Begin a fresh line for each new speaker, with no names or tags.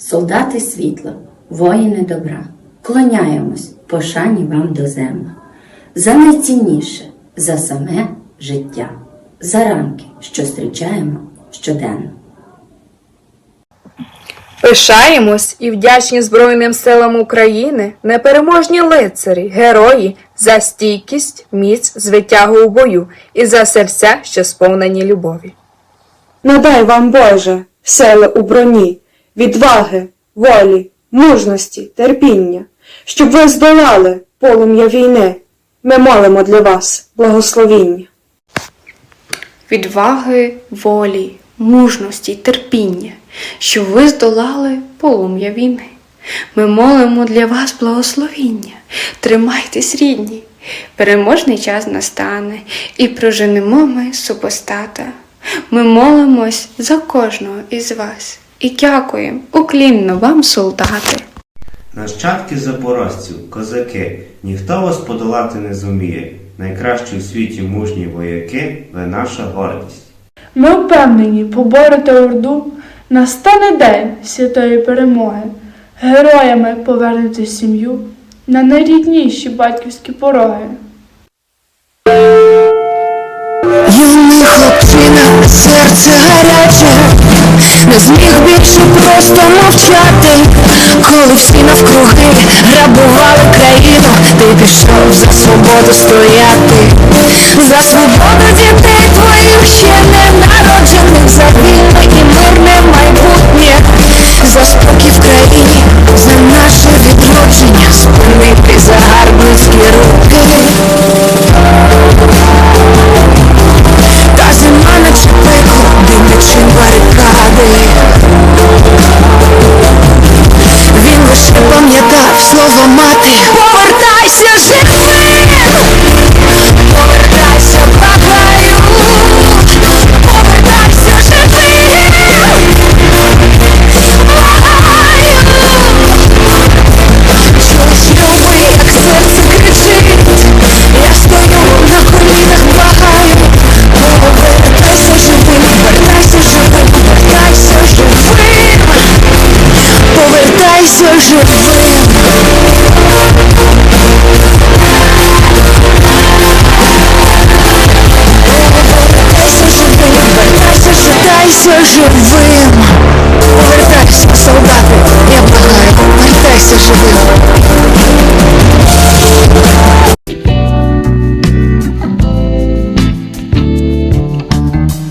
солдати світла, воїни добра, клоняємось пошані вам до земля. За найцінніше, за саме життя, за ранки, що зустрічаємо щоденно.
Пишаємось і вдячні Збройним силам України, непереможні лицарі, герої за стійкість, міць, звитягу у бою і за серця, що сповнені любові.
Надай вам, Боже, сили у броні, відваги, волі, мужності, терпіння, щоб ви здолали полум'я війни. Ми молимо для вас благословіння.
відваги, волі, мужності терпіння, щоб ви здолали полум'я війни. Ми молимо для вас благословіння. Тримайтесь, рідні, переможний час настане, і проженемо ми супостата. Ми молимось за кожного із вас і дякуємо уклінно вам, солдати.
Нащадки запорожців, козаки, ніхто вас подолати не зуміє. Найкращі у світі мужні вояки, ви наша гордість.
Ми впевнені, поборете Орду, настане день святої перемоги. Героями повернете сім'ю на найрідніші батьківські пороги
рана, серце гаряче, не зміг більше просто мовчати, коли всі навкруги грабували країну, ти пішов за свободу стояти, за свободу дітей твоїх ще не народжених за Shit.